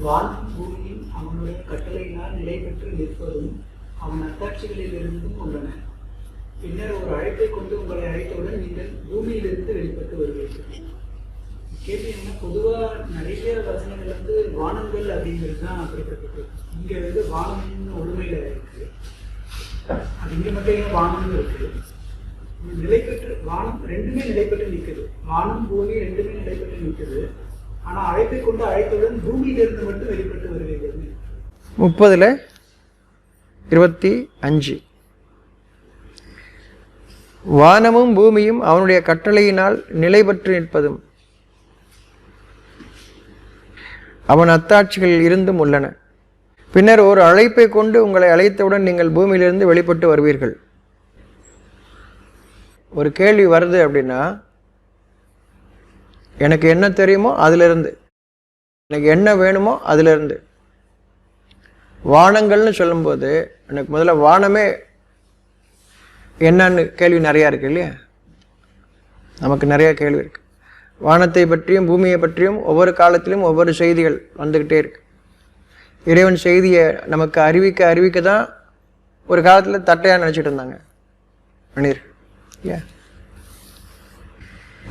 வானம் பூமியும் அவனுடைய கட்டளையினால் நிலை பெற்று நிற்பதும் அவன் அத்தாட்சிகளில் இருந்தும் உள்ளன பின்னர் ஒரு அழைப்பை கொண்டு உங்களை அழைத்தவுடன் நீங்கள் பூமியிலிருந்து வெளிப்பட்டு வருவீர்கள். கேள்வி என்ன? பொதுவாக நிறைய வசனங்கள் வந்து வானங்கள் அப்படிங்கிறது தான் குறிப்பிட்டிருக்கு இங்கே வந்து வானம்னு ஒருமையில இருக்கு. அது இங்கே மட்டும் ஏன் வானம்னு இருக்கு. நிலை பெற்று வானம் ரெண்டுமே நிலை பெற்று நிற்குது வானம் பூமி ரெண்டுமே நிலை பெற்று நிற்குது ஆனால் அழைப்பை கொண்டு அழைத்தவுடன் பூமியிலிருந்து மட்டும் வெளிப்பட்டு வருவீர்கள். முப்பதில் இருபத்தி அஞ்சு. வானமும் பூமியும் அவனுடைய கட்டளையினால் நிலை பெற்று நிற்பதும் அவன் அத்தாட்சிகளில் இருந்தும் உள்ளன. பின்னர் ஒரு அழைப்பை கொண்டு உங்களை அழைத்தவுடன் நீங்கள் பூமியிலிருந்து வெளிப்பட்டு வருவீர்கள். ஒரு கேள்வி வருது அப்படின்னா எனக்கு என்ன தெரியுமோ அதிலிருந்து. எனக்கு என்ன வேணுமோ அதிலிருந்து. வானங்கள்னு சொல்லும்போது எனக்கு முதல்ல வானமே என்னன்னு கேள்வி நிறையா இருக்கு இல்லையா? நமக்கு நிறையா கேள்வி இருக்குது வானத்தை பற்றியும் பூமியை பற்றியும் ஒவ்வொரு காலத்திலும் ஒவ்வொரு செய்திகள் வந்துக்கிட்டே இருக்கு. இறைவன் செய்தியை நமக்கு அறிவிக்க அறிவிக்க தான் ஒரு காலத்தில் தட்டையாக நினச்சிட்டு இருந்தாங்க. மணிர் இல்லையா?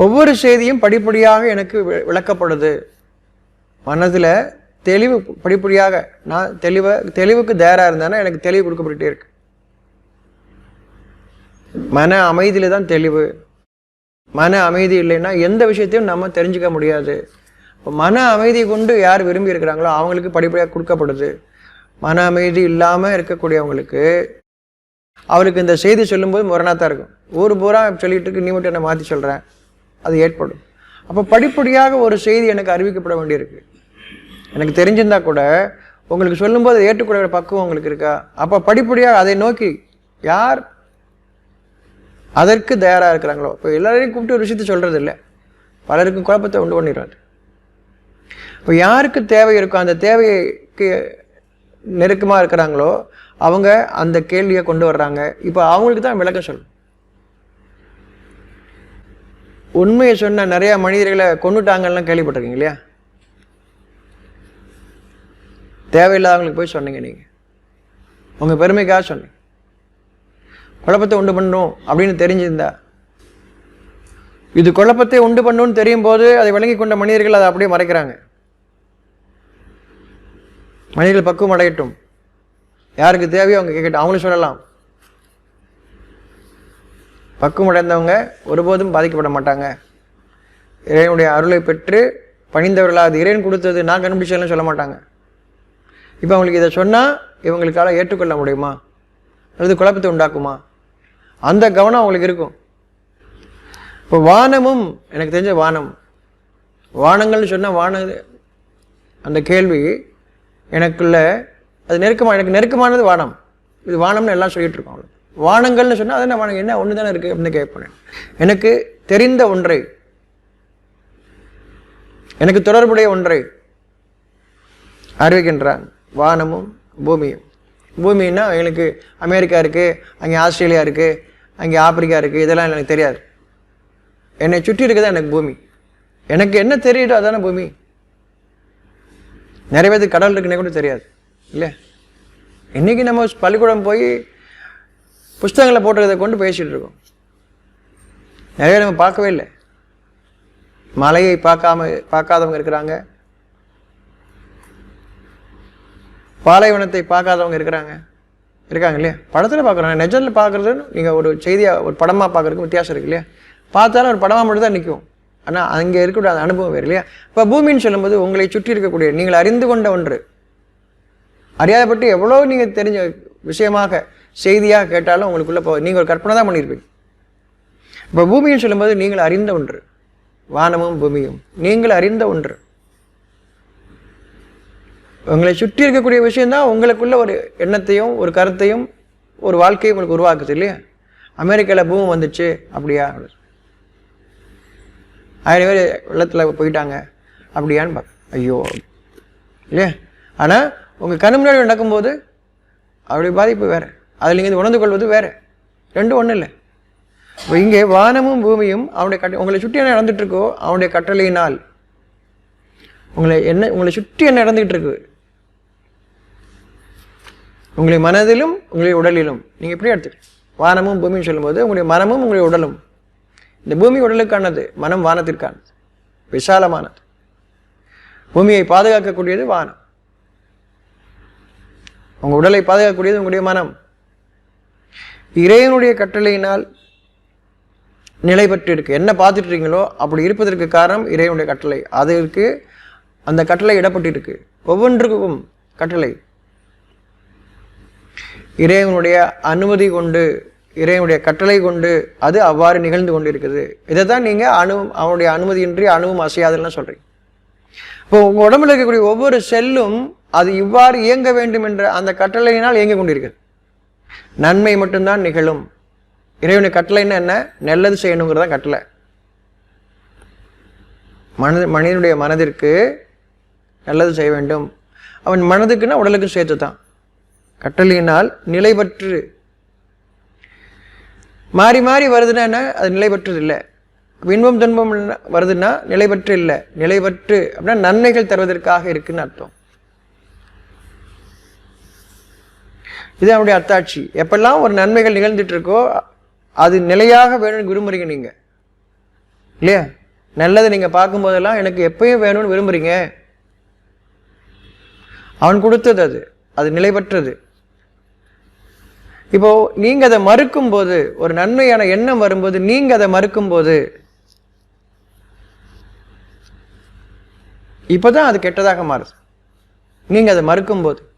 ஒவ்வொரு செய்தியும் படிப்படியாக எனக்கு வி- விளக்கப்படுது. மனதில் தெளிவு படிப்படியாக நான் தெளிவாக தெளிவுக்கு தயாராக இருந்தேன்னா எனக்கு தெளிவு கொடுக்கப்பட்டுட்டே இருக்கு. மன அமைதியில் தான் தெளிவு. மன அமைதி இல்லைன்னா எந்த விஷயத்தையும் நம்ம தெரிஞ்சுக்க முடியாது. இப்போ மன அமைதி கொண்டு யார் விரும்பி இருக்கிறாங்களோ அவங்களுக்கு படிப்படியாக கொடுக்கப்படுது. மன அமைதி இல்லாமல் இருக்கக்கூடியவங்களுக்கு அவருக்கு இந்த செய்தி சொல்லும்போது முரணாக தான் இருக்கும். ஊர் பூரா சொல்லிட்டு இருக்கு நீ மட்டும் என்னை மாற்றி சொல்கிறேன் அது ஏற்படும். அப்போ படிப்படியாக ஒரு செய்தி எனக்கு அறிவிக்கப்பட வேண்டியிருக்கு. எனக்கு தெரிஞ்சிருந்தா கூட உங்களுக்கு சொல்லும்போது அதை பக்குவம் உங்களுக்கு இருக்கா? அப்போ படிப்படியாக அதை நோக்கி யார் அதற்கு தயாராக இருக்கிறாங்களோ? இப்போ எல்லாரையும் கூப்பிட்டு ஒரு விஷயத்தை சொல்கிறது இல்லை பலருக்கும் குழப்பத்தை உண்டு பண்ணிடுறாரு இப்போ யாருக்கு தேவை இருக்கோ அந்த தேவைக்கு நெருக்கமாக இருக்கிறாங்களோ அவங்க அந்த கேள்வியை கொண்டு வர்றாங்க. இப்போ அவங்களுக்கு தான் விளக்கம் சொல்லணும். உண்மையை சொன்ன நிறையா மனிதர்களை கொண்டுட்டாங்கலாம் கேள்விப்பட்டிருக்கீங்க இல்லையா? தேவையில்லாதவங்களுக்கு போய் சொன்னீங்க நீங்கள் உங்கள் பெருமைக்காக சொன்னீங்க. குழப்பத்தை உண்டு பண்ணணும் அப்படின்னு தெரிஞ்சிருந்தா. இது குழப்பத்தை உண்டு பண்ணும்னு தெரியும் போது அதை விளங்கி கொண்ட மனிதர்கள் அதை அப்படியே மறைக்கிறாங்க. மனிதர்கள் பக்குவம் அடையட்டும். யாருக்கு தேவையோ அவங்க கேட்கட்டும். அவங்களும் சொல்லலாம். பக்குவம் அடைந்தவங்க ஒருபோதும் பாதிக்கப்பட மாட்டாங்க. இறைவனுடைய அருளை பெற்று பணிந்தவர்களா அது இறைவன் கொடுத்தது நான் கண்டுபிடிச்சதுன்னு சொல்ல மாட்டாங்க. இப்போ அவங்களுக்கு இதை சொன்னால் இவங்களுக்கால ஏற்றுக்கொள்ள முடியுமா? அல்லது குழப்பத்தை உண்டாக்குமா? அந்த கவனம் அவங்களுக்கு இருக்கும். இப்போ வானமும் எனக்கு தெரிஞ்ச வானம். வானங்கள்னு சொன்னால் வான அந்த கேள்வி எனக்குள்ள அது நெருக்கமாக எனக்கு நெருக்கமானது வானம். இது வானம்னு எல்லாம் சொல்லிகிட்டு இருக்கோம் அவங்களுக்கு வானங்கள்னு சொன்னால் அது நான் என்ன ஒன்று தானே இருக்குது அப்படின்னு கேட்பேன். எனக்கு தெரிந்த ஒன்றை எனக்கு தொடர்புடைய ஒன்றை அறிவிக்கின்றான் வானமும் பூமியும். பூமின்னா எனக்கு அமெரிக்கா இருக்குது அங்கே ஆஸ்திரேலியா இருக்குது அங்கே ஆப்பிரிக்கா இருக்குது இதெல்லாம் எனக்கு தெரியாது. என்னை சுற்றி இருக்குதா எனக்கு பூமி. எனக்கு என்ன தெரியுதோ அதான பூமி. நிறைய பேருக்கு கடல் இருக்குன்னே கூட தெரியாது. இல்லை? இன்னைக்கு நம்ம பள்ளிக்கூடம் போய் புஸ்தகங்களை போட்டுறதை கொண்டு பேசிகிட்டு இருக்கோம். நிறைய நம்ம பார்க்கவே இல்லை. மலையை பார்க்காம பார்க்காதவங்க இருக்கிறாங்க. பாலைவனத்தை பார்க்காதவங்க இருக்கிறாங்க. இருக்காங்க இல்லையா? படத்தில் பார்க்குறாங்க. நெஜத்தில் பார்க்குறதுன்னு நீங்கள் ஒரு செய்தியாக ஒரு படமாக பார்க்குறதுக்கு வித்தியாசம் இருக்கு இல்லையா? பார்த்தாலும் ஒரு படமாக மட்டும் தான் நிற்கும் ஆனால் அங்கே இருக்கக்கூடிய அந்த அனுபவம் வேறு இல்லையா? இப்போ பூமின்னு சொல்லும்போது உங்களை சுற்றி இருக்கக்கூடிய நீங்கள் அறிந்து கொண்ட ஒன்று. அறியாத பற்றி எவ்வளோ நீங்கள் தெரிஞ்ச விஷயமாக செய்தியாக கேட்டாலும் உங்களுக்குள்ளே போ நீங்கள் ஒரு கற்பனை தான் பண்ணியிருப்பீங்க இப்போ பூமின்னு சொல்லும்போது நீங்கள் அறிந்த ஒன்று. வானமும் பூமியும். நீங்கள் அறிந்த ஒன்று. உங்களை சுற்றி இருக்கக்கூடிய விஷயந்தான் உங்களுக்குள்ள ஒரு எண்ணத்தையும் ஒரு கருத்தையும் ஒரு வாழ்க்கையும் உங்களுக்கு உருவாக்குது இல்லையா? அமெரிக்காவில் பூமி வந்துச்சு அப்படியா? ஆயிரம் பேர் வெள்ளத்தில் போயிட்டாங்க அப்படியான்னு பார்க்க ஐயோ. இல்லையா? ஆனால் உங்கள் கண் முன்னாடி நடக்கும்போது அவருடைய பாதிப்பு வேறு. அதில் நீங்கள் உணர்ந்து கொள்வது வேறு. ரெண்டும் ஒன்றும் இல்லை. இப்போ இங்கே வானமும் பூமியும் அவனுடைய கட்ட உங்களை சுற்றி என்ன நடந்துகிட்ருக்கோ அவனுடைய கட்டளையினால் உங்களை என்ன உங்களை சுற்றி என்ன நடந்துகிட்டு இருக்கு உங்களை மனதிலும் உங்களுடைய உடலிலும். நீங்கள் எப்படி எடுத்துக்க வானமும் பூமியும் சொல்லும்போது உங்களுடைய மனமும் உங்களுடைய உடலும். இந்த பூமி உடலுக்கானது மனம் வானத்திற்கானது. விசாலமானது. பூமியை பாதுகாக்கக்கூடியது வானம். உங்கள் உடலை பாதுகாக்கக்கூடியது உங்களுடைய மனம். இறைவனுடைய கட்டளையினால் நிலை பெற்று இருக்கு என்ன பார்த்துட்ருக்கீங்களோ அப்படி இருப்பதற்கு காரணம் இறைவனுடைய கட்டளை. அதற்கு அந்த கட்டளை இடப்பட்டு இருக்கு ஒவ்வொன்றுக்கும் கட்டளை. இறைவனுடைய அனுமதி கொண்டு இறைவனுடைய கட்டளை கொண்டு அது அவ்வாறு நிகழ்ந்து கொண்டு இருக்குது இதை தான் நீங்கள் அணு அவனுடைய அனுமதியின்றி அணுவும் அசையாதுன்னு சொல்கிறீங்க இப்போ உங்கள் உடம்புல இருக்கக்கூடிய ஒவ்வொரு செல்லும் அது இவ்வாறு இயங்க வேண்டும் என்ற அந்த கட்டளையினால் இயங்க கொண்டிருக்கிறது நன்மை மட்டும்தான் நிகழும். இறைவனை கட்டளைன்னா என்ன? நல்லது செய்யணுங்கிறது தான் கட்டளை. மனது மனிதனுடைய மனதிற்கு நல்லது செய்ய வேண்டும். அவன் மனதுக்குன்னா உடலுக்கும் சேர்த்து தான் கட்டளையினால் நிலைபற்று மாறி மாறி வருதுன்னா என்ன? அது நிலைபற்று இல்லை. இன்பம் துன்பம் வருதுன்னா நிலைபற்று இல்லை. நிலைபற்று அப்படின்னா நன்மைகள் தருவதற்காக இருக்குன்னு அர்த்தம். இது அவனுடைய அத்தாட்சி. எப்பெல்லாம் ஒரு நன்மைகள் நிகழ்ந்துட்டு இருக்கோ அது நிலையாக வேணும்னு விரும்புறீங்க நீங்க. இல்லையா? நல்லதை நீங்க பார்க்கும்போதெல்லாம் எனக்கு எப்பயும் வேணும்னு விரும்புறீங்க. அவன் கொடுத்தது அது. அது நிலைபற்றது இப்போ நீங்க அதை மறுக்கும் போது ஒரு நன்மையான எண்ணம் வரும்போது நீங்க அதை மறுக்கும் போது இப்போதான் அது கெட்டதாக மாறுது. நீங்க அதை மறுக்கும் போது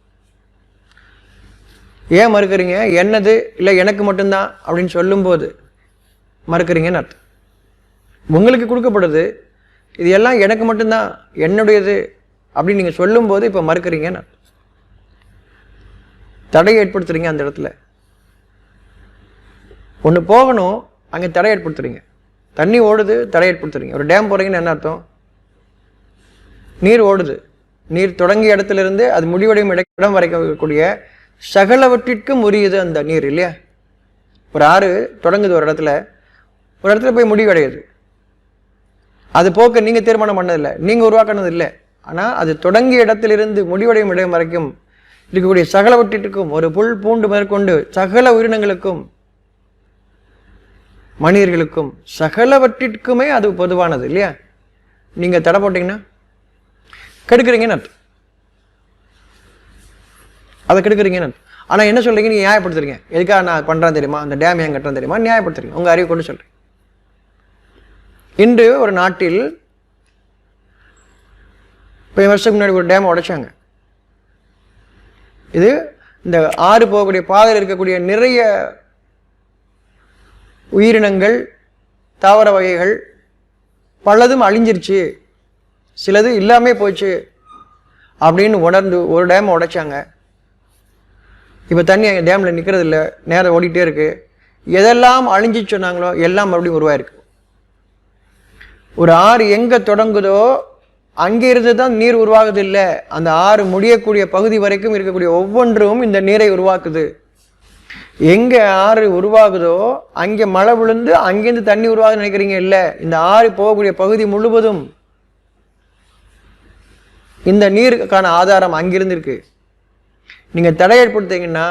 ஏன் மறுக்கிறீங்க? என்னது? இல்லை எனக்கு மட்டும்தான் அப்படின்னு சொல்லும்போது மறுக்கிறீங்கன்னு அர்த்தம். உங்களுக்கு கொடுக்கப்படுது இது எல்லாம் எனக்கு மட்டும்தான் என்னுடையது அப்படின்னு நீங்கள் சொல்லும்போது இப்போ மறுக்கிறீங்கன்னு அர்த்தம். தடை ஏற்படுத்துறீங்க அந்த இடத்துல. ஒன்று போகணும் அங்கே தடை ஏற்படுத்துறீங்க. தண்ணி ஓடுது தடை ஏற்படுத்துறீங்க. ஒரு டேம் போகிறீங்கன்னு என்ன அர்த்தம்? நீர் ஓடுது. நீர் தொடங்கிய இடத்துல இருந்து அது முடிவடையும் இட- இடம் வரைக்கும் சகலவற்றிற்கும் உரியது அந்த நீர் இல்லையா? ஒரு ஆறு தொடங்குது ஒரு இடத்துல. ஒரு இடத்துல போய் முடிவடையுது. அது போக்க நீங்கள் தீர்மானம் பண்ணதில்லை. நீங்கள் உருவாக்கினது இல்லை. ஆனால் அது தொடங்கிய இடத்திலிருந்து முடிவடையும் இடம் வரைக்கும் இருக்கக்கூடிய சகலவற்றிற்கும் ஒரு புல் பூண்டு மேற்கொண்டு சகல உயிரினங்களுக்கும் மனிதர்களுக்கும் சகலவற்றிற்குமே அது பொதுவானது இல்லையா? நீங்கள் தடை போட்டிங்கன்னா கெடுக்கிறீங்கன்னு அர்த்தம். அதை கெடுக்குறீங்கன்னு ஆனால் என்ன சொல்கிறீங்க நீங்க நியாயப்படுத்துறீங்க. எதுக்காக நான் பண்ணுறேன் தெரியுமா? அந்த டேம் ஏன் கட்டுறேன் தெரியுமா? நியாயப்படுத்துறீங்க. உங்கள் அறிவு கொண்டு சொல்கிறேன் இன்று ஒரு நாட்டில் இப்போ வருஷத்துக்கு முன்னாடி ஒரு டேம் உடைச்சாங்க. இது இந்த ஆறு போகக்கூடிய பாதையில் இருக்கக்கூடிய நிறைய உயிரினங்கள் தாவர வகைகள் பலதும் அழிஞ்சிருச்சு. சிலது இல்லாமே போச்சு. அப்படின்னு உணர்ந்து ஒரு டேம் உடைச்சாங்க. இப்போ தண்ணி எங்கள் டேமில் நிற்கிறது இல்லை நேரம் ஓடிட்டே இருக்கு. எதெல்லாம் அழிஞ்சு சொன்னாங்களோ எல்லாம் மறுபடியும் உருவாயிருக்கு. ஒரு ஆறு எங்கே தொடங்குதோ அங்கே இருந்து தான் நீர் உருவாகுது இல்லை அந்த ஆறு முடியக்கூடிய பகுதி வரைக்கும் இருக்கக்கூடிய ஒவ்வொன்றும் இந்த நீரை உருவாக்குது. எங்கே ஆறு உருவாகுதோ அங்கே மழை விழுந்து அங்கேருந்து தண்ணி உருவாகுதுன்னு நினைக்கிறீங்க? இல்லை. இந்த ஆறு போகக்கூடிய பகுதி முழுவதும் இந்த நீருக்கான ஆதாரம் அங்கிருந்து இருக்குது நீங்கள் தடை ஏற்படுத்தீங்கன்னா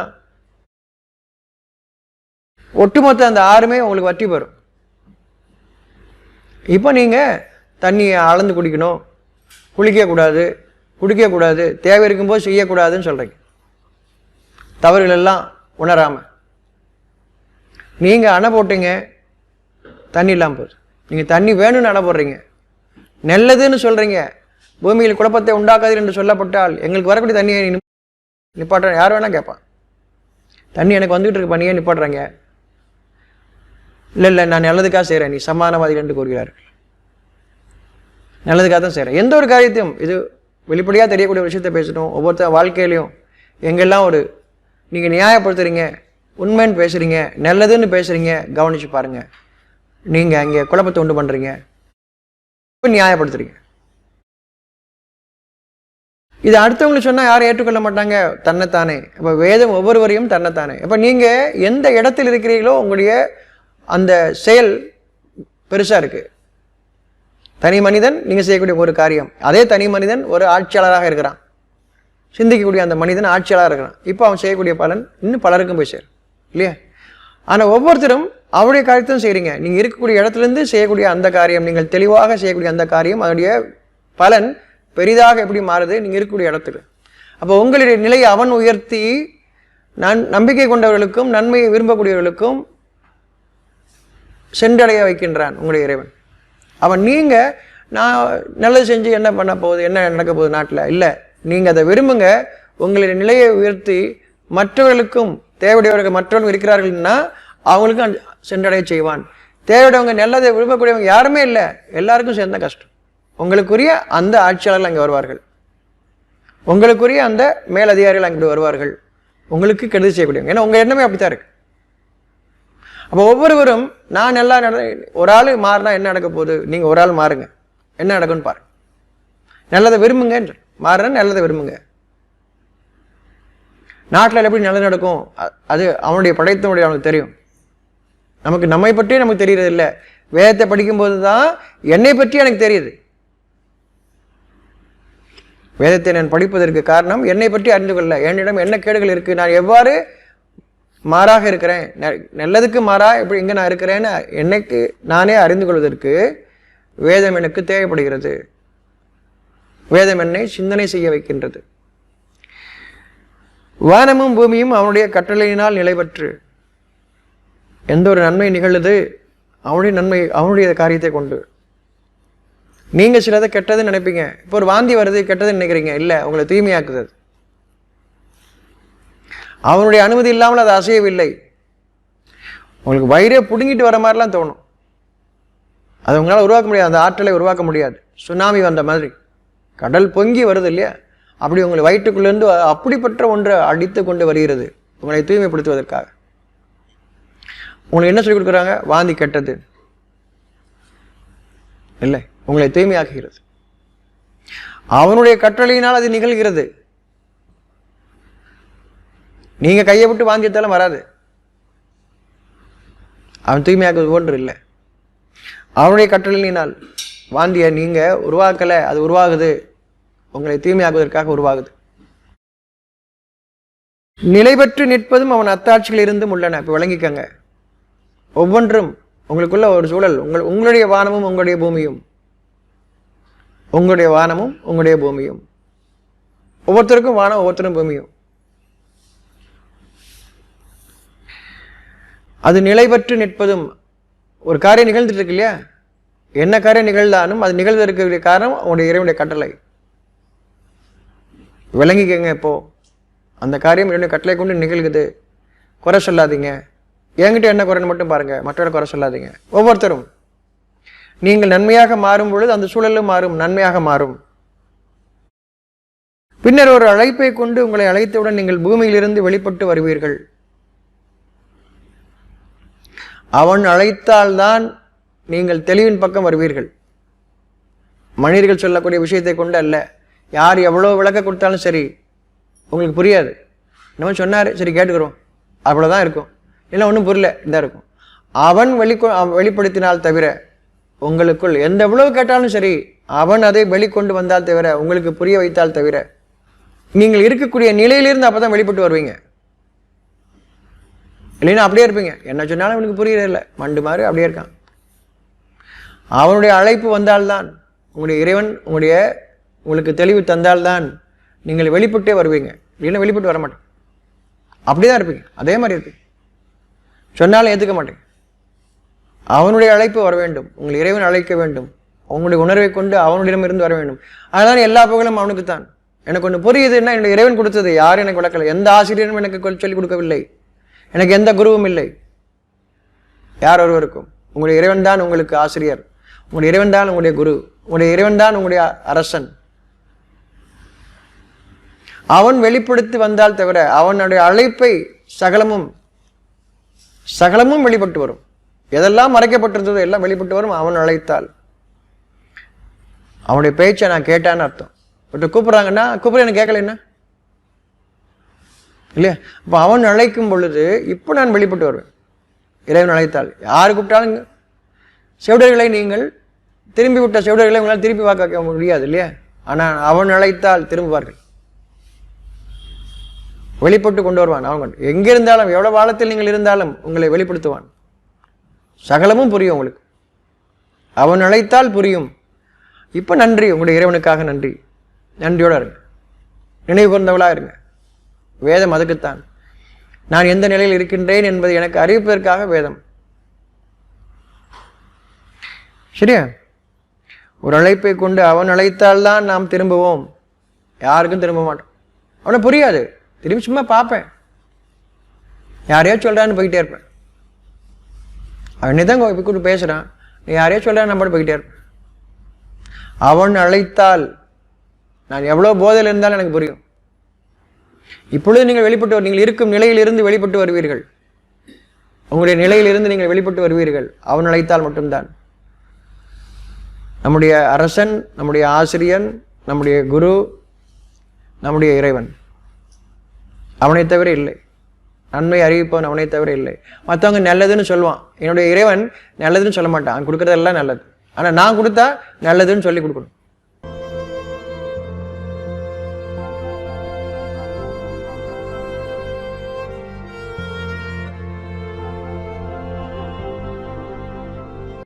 ஒட்டுமொத்த அந்த ஆறுமே உங்களுக்கு வற்றி வரும் இப்போ நீங்கள் தண்ணியை அளந்து குடிக்கணும். குளிக்கக்கூடாது குடிக்கக்கூடாது தேவை இருக்கும்போது செய்யக்கூடாதுன்னு சொல்கிறீங்க தவறுகள் எல்லாம் நீங்கள் அணை போட்டீங்க தண்ணி இல்லாமல் போகுது. நீங்கள் தண்ணி வேணும்னு அணை போடுறீங்க. நல்லதுன்னு சொல்கிறீங்க பூமியில் குழப்பத்தை உண்டாக்காதீர் என்று சொல்லப்பட்டால் எங்களுக்கு வரக்கூடிய தண்ணியை நிப்பாட்டுற யார் வேணால் கேட்பான். தண்ணி எனக்கு வந்துகிட்டு இருக்கு பண்ணியே நிப்பாட்டுறாங்க. இல்லை இல்லை நான் நல்லதுக்காக செய்கிறேன் நீ சமாதானவாதிகள் என்று கூறுகிறார்கள் நல்லதுக்காக தான் செய்கிறேன் எந்த ஒரு காரியத்தையும் இது வெளிப்படையாக தெரியக்கூடிய விஷயத்த விஷயத்தை பேசணும் ஒவ்வொருத்தர் வாழ்க்கையிலையும் எங்கெல்லாம் ஒரு நீங்கள் நியாயப்படுத்துறீங்க உண்மைன்னு பேசுகிறீங்க நல்லதுன்னு பேசுகிறீங்க கவனித்து பாருங்கள் நீங்கள் அங்கே குழப்பத்தை உண்டு பண்ணுறீங்க இப்போ நியாயப்படுத்துறீங்க. இது அடுத்தவங்களுக்கு சொன்னால் யாரும் ஏற்றுக்கொள்ள மாட்டாங்க. தன்னைத்தானே. இப்போ வேதம் ஒவ்வொருவரையும் தன்னைத்தானே. இப்போ நீங்கள் எந்த இடத்தில் இருக்கிறீங்களோ உங்களுடைய அந்த செயல் பெருசாக இருக்குது தனி மனிதன் நீங்கள் செய்யக்கூடிய ஒரு காரியம். அதே தனி மனிதன் ஒரு ஆட்சியாளராக இருக்கிறான். சிந்திக்கக்கூடிய அந்த மனிதன் ஆட்சியாளராக இருக்கிறான். இப்போ அவன் செய்யக்கூடிய பலன் இன்னும் பலருக்கும் போய் சேரும். இல்லையா? ஆனால் ஒவ்வொருத்தரும் அவருடைய காரியத்தையும் செய்கிறீங்க நீங்கள் இருக்கக்கூடிய இடத்துலேருந்து செய்யக்கூடிய அந்த காரியம் நீங்கள் தெளிவாக செய்யக்கூடிய அந்த காரியம் அதனுடைய பலன் பெரிதாக எப்படி மாறுது? நீங்கள் இருக்கக்கூடிய இடத்துக்கு அப்போ உங்களுடைய நிலையை அவன் உயர்த்தி நான் நம்பிக்கை கொண்டவர்களுக்கும் நன்மையை விரும்பக்கூடியவர்களுக்கும் சென்றடைய வைக்கின்றான் உங்களுடைய இறைவன். அவன் நீங்கள் நான் நல்லது செஞ்சு என்ன பண்ண போகுது? என்ன நடக்க போகுது நாட்டில்? இல்லை. நீங்கள் அதை விரும்புங்க. உங்களுடைய நிலையை உயர்த்தி மற்றவர்களுக்கும் தேவையுடையவர்கள் மற்றவர்கள் இருக்கிறார்கள்னா அவங்களுக்கும் சென்றடைய செய்வான். தேவையுடையவங்க நல்லதை விரும்பக்கூடியவங்க யாருமே இல்லை. எல்லாருக்கும் சேர்ந்த கஷ்டம். உங்களுக்குரிய அந்த ஆட்சியாளர்கள் அங்கே வருவார்கள். உங்களுக்குரிய அந்த மேலதிகாரிகள் அங்கே வருவார்கள். உங்களுக்கு கெடுதல் செய்யக்கூடியவங்க. ஏன்னா உங்கள் எண்ணமே அப்படித்தான் இருக்கு. அப்போ ஒவ்வொருவரும் நான் நல்லா நட ஒரு ஆள் மாறினா என்ன நடக்க போகுது? நீங்கள் ஒரு ஆள் மாறுங்க. என்ன நடக்கும்னு பாருங்க. நல்லதை விரும்புங்க மாறுறேன் நல்லதை விரும்புங்க. நாட்டில் எப்படி நல்லது நடக்கும்? அது அவனுடைய படைத்தனுடைய அவனுக்கு தெரியும். நமக்கு நம்மை பற்றியே நமக்கு தெரியறது இல்லை வேதத்தை படிக்கும்போது தான் என்னை பற்றி எனக்கு தெரியுது. வேதத்தை நான் படிப்பதற்கு காரணம் என்னை பற்றி அறிந்து கொள்ள. என்னிடம் என்ன கேடுகள் இருக்குது நான் எவ்வாறு மாறாக இருக்கிறேன்? நல்லதுக்கு மாறா? எப்படி இங்கே நான் இருக்கிறேன்னு என்னைக்கு நானே அறிந்து கொள்வதற்கு வேதம் எனக்கு தேவைப்படுகிறது. வேதம் என்னை சிந்தனை செய்ய வைக்கின்றது. வானமும் பூமியும் அவனுடைய கட்டளையினால் நிலைபெற்று எந்த ஒரு நன்மை நிகழுது? அவனுடைய நன்மை அவனுடைய காரியத்தை கொண்டு. நீங்கள் சிலதை கெட்டதுன்னு நினைப்பீங்க. இப்போ ஒரு வாந்தி வருது கெட்டதுன்னு நினைக்கிறீங்க. இல்லை உங்களை தூய்மையாக்குது. அவனுடைய அனுமதி இல்லாமல் அது அசையவில்லை. உங்களுக்கு வயிறே பிடுங்கிட்டு வர மாதிரிலாம் தோணும். அது உங்களால் உருவாக்க முடியாது. அந்த ஆற்றலை உருவாக்க முடியாது. சுனாமி வந்த மாதிரி. கடல் பொங்கி வருது இல்லையா? அப்படி உங்களை வயிற்றுக்குள்ளேருந்து அப்படிப்பட்ட ஒன்றை அடித்து கொண்டு வருகிறது. உங்களை தூய்மைப்படுத்துவதற்காக. உங்களுக்கு என்ன சொல்லிக் கொடுக்குறாங்க? வாந்தி கெட்டது. இல்லை. உங்களை தூய்மையாக்குகிறது. அவனுடைய கற்றளையினால் அது நிகழ்கிறது. நீங்க கையை விட்டு வாங்கியத்தாலும் வராது. அவன் தூய்மையாக்குவது போன்று இல்லை. அவனுடைய கட்டளையினால் வாந்தியை நீங்க உருவாக்கல அது உருவாகுது. உங்களை தூய்மையாக்குவதற்காக உருவாகுது. நிலை பெற்று நிற்பதும் அவன் அத்தாட்சிகள் இருந்தும் உள்ளன. இப்போ விளங்கிக்கங்க. ஒவ்வொன்றும் உங்களுக்குள்ள ஒரு சூழல். உங்கள் உங்களுடைய வானமும் உங்களுடைய பூமியும். உங்களுடைய வானமும் உங்களுடைய பூமியும். ஒவ்வொருத்தருக்கும் வானம் ஒவ்வொருத்தரும் பூமியும். அது நிலை பெற்று நிற்பதும் ஒரு காரியம் நிகழ்ந்துட்டு இருக்கு இல்லையா என்ன காரியம் நிகழ்ந்தாலும் அது நிகழ்வதற்கு காரணம் உங்களுடைய இறைவனுடைய கட்டளை. விளங்கிக்கங்க இப்போ. அந்த காரியம் என்னுடைய கட்டளை கொண்டு நிகழ்குது. குறை சொல்லாதீங்க. என்கிட்ட என்ன குறைன்னு மட்டும் பாருங்க. மற்றவரை குறை சொல்லாதீங்க. ஒவ்வொருத்தரும். நீங்கள் நன்மையாக மாறும் பொழுது அந்த சூழலும் மாறும் நன்மையாக மாறும். பின்னர் ஒரு அழைப்பை கொண்டு உங்களை அழைத்தவுடன் நீங்கள் பூமியிலிருந்து வெளிப்பட்டு வருவீர்கள். அவன் அழைத்தால்தான் நீங்கள் தெளிவின் பக்கம் வருவீர்கள். மனிதர்கள் சொல்லக்கூடிய விஷயத்தை கொண்டு அல்ல. யார் எவ்வளோ விளக்க கொடுத்தாலும் சரி உங்களுக்கு புரியாது. நம்ம சொன்னார் சரி கேட்டுக்கிறோம். அவ்வளோதான் இருக்கும். இல்லை ஒன்றும் புரியல இதாக இருக்கும். அவன் வெளிக்கொ வெளிப்படுத்தினால் தவிர உங்களுக்குள் எந்த எவ்வளவு கேட்டாலும் சரி அவன் அதை வெளிக்கொண்டு வந்தால் தவிர உங்களுக்கு புரிய வைத்தால் தவிர நீங்கள் இருக்கக்கூடிய நிலையிலிருந்து அப்போ தான் வெளிப்பட்டு வருவீங்க. இல்லைன்னா அப்படியே இருப்பீங்க. என்ன சொன்னாலும் அவனுக்கு புரியறது இல்லை மண்டு மாதிரி அப்படியே இருக்கான். அவனுடைய அழைப்பு வந்தால்தான் உங்களுடைய இறைவன் உங்களுடைய உங்களுக்கு தெளிவு தந்தால்தான் நீங்கள் வெளிப்பட்டே வருவீங்க. இல்லைன்னா வெளிப்பட்டு வர மாட்டேன் அப்படி தான் இருப்பீங்க. அதே மாதிரி இருப்பீங்க. சொன்னாலும் ஏற்றுக்க மாட்டேங்க. அவனுடைய அழைப்பு வர வேண்டும். உங்கள் இறைவன் அழைக்க வேண்டும். அவனுடைய உணர்வை கொண்டு அவனுடையமிருந்து வர வேண்டும். அதனால எல்லா புகழும் அவனுக்கு தான் எனக்கு ஒன்று புரியுதுன்னா என்னுடைய இறைவன் கொடுத்தது. யாரும் எனக்கு விளக்கலை. எந்த ஆசிரியரும் எனக்கு சொல்லிக் கொடுக்கவில்லை. எனக்கு எந்த குருவும் இல்லை. யார் ஒருவருக்கும்? உங்களுடைய இறைவன் தான் உங்களுக்கு ஆசிரியர். உங்களுடைய இறைவன் தான் உங்களுடைய குரு. உங்களுடைய இறைவன் தான் உங்களுடைய அரசன். அவன் வெளிப்படுத்தி வந்தால் தவிர அவனுடைய அழைப்பை சகலமும் சகலமும் வெளிப்பட்டு வரும். எதெல்லாம் மறைக்கப்பட்டிருந்ததோ எல்லாம் வெளிப்பட்டு வரும் அவன் அழைத்தால் அவனுடைய பேச்சை நான் கேட்டான்னு அர்த்தம். பட் கூப்பிட்றாங்கன்னா கூப்பிட எனக்கு கேட்கல என்ன? இல்லையா? அப்போ அவன் அழைக்கும் பொழுது இப்போ நான் வெளிப்பட்டு வருவேன். இறைவன் அழைத்தால் யார் கூப்பிட்டாலும் செவிடர்களை நீங்கள் திரும்பி விட்ட செவிடர்களை உங்களால் திருப்பி வாக்க வைக்க முடியாது இல்லையா? ஆனால் அவன் அழைத்தால் திரும்புவார்கள். வெளிப்பட்டு கொண்டு வருவான் அவன். கொண்டு எங்கே இருந்தாலும் எவ்வளோ காலத்தில் நீங்கள் இருந்தாலும் உங்களை வெளிப்படுத்துவான். சகலமும் புரியும் உங்களுக்கு. அவன் அழைத்தால் புரியும். இப்போ நன்றி உங்களுடைய இறைவனுக்காக நன்றி. நன்றியோட இருங்க. நினைவு கூர்ந்தவளாக இருங்க. வேதம் அதுக்குத்தான். நான் எந்த நிலையில் இருக்கின்றேன் என்பதை எனக்கு அறிவிப்பதற்காக வேதம். சரியா? ஒரு அழைப்பை கொண்டு அவன் அழைத்தால்தான் நாம் திரும்புவோம். யாருக்கும் திரும்ப மாட்டோம். அவனை புரியாது. திரும்பி சும்மா பார்ப்பேன். யாரையோ சொல்கிறான்னு போயிட்டே இருப்பேன். அவனே தான் கூப்பிட்டு பேசுகிறான் நீ யாரையோ சொல்கிறான் நம்ம போய்கிட்டே அவன் அழைத்தால் நான் எவ்வளோ போதையில் இருந்தாலும் எனக்கு புரியும். இப்பொழுது நீங்கள் வெளிப்பட்டு நீங்கள் இருக்கும் நிலையிலிருந்து வெளிப்பட்டு வருவீர்கள். உங்களுடைய நிலையிலிருந்து நீங்கள் வெளிப்பட்டு வருவீர்கள். அவன் அழைத்தால் மட்டும்தான். நம்முடைய அரசன் நம்முடைய ஆசிரியன் நம்முடைய குரு நம்முடைய இறைவன். அவனை தவிர இல்லை. நன்மை அறிவிப்பவன் அவனை தவிர இல்லை. மற்றவங்க நல்லதுன்னு சொல்லுவான். என்னுடைய இறைவன் நல்லதுன்னு சொல்ல மாட்டான். அவன் கொடுக்குறதெல்லாம் நல்லது. ஆனால் நான் கொடுத்தா நல்லதுன்னு சொல்லி கொடுக்கணும்.